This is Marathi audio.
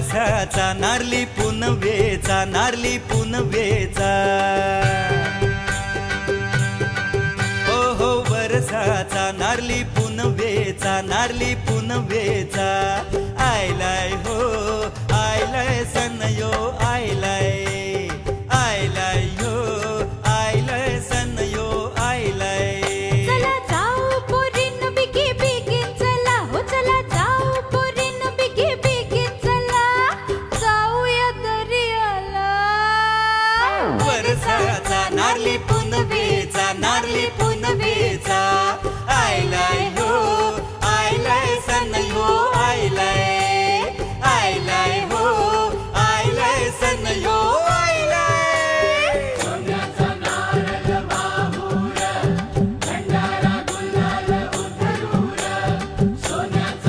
वळसाचा नारली पुनवेचा नारली पुनवेचा हो हो वरसाचा नारली पुनवेचा नारली पुनवेचा आयलाय हो आयलाय सन சாத்தா நார்லிப்பூ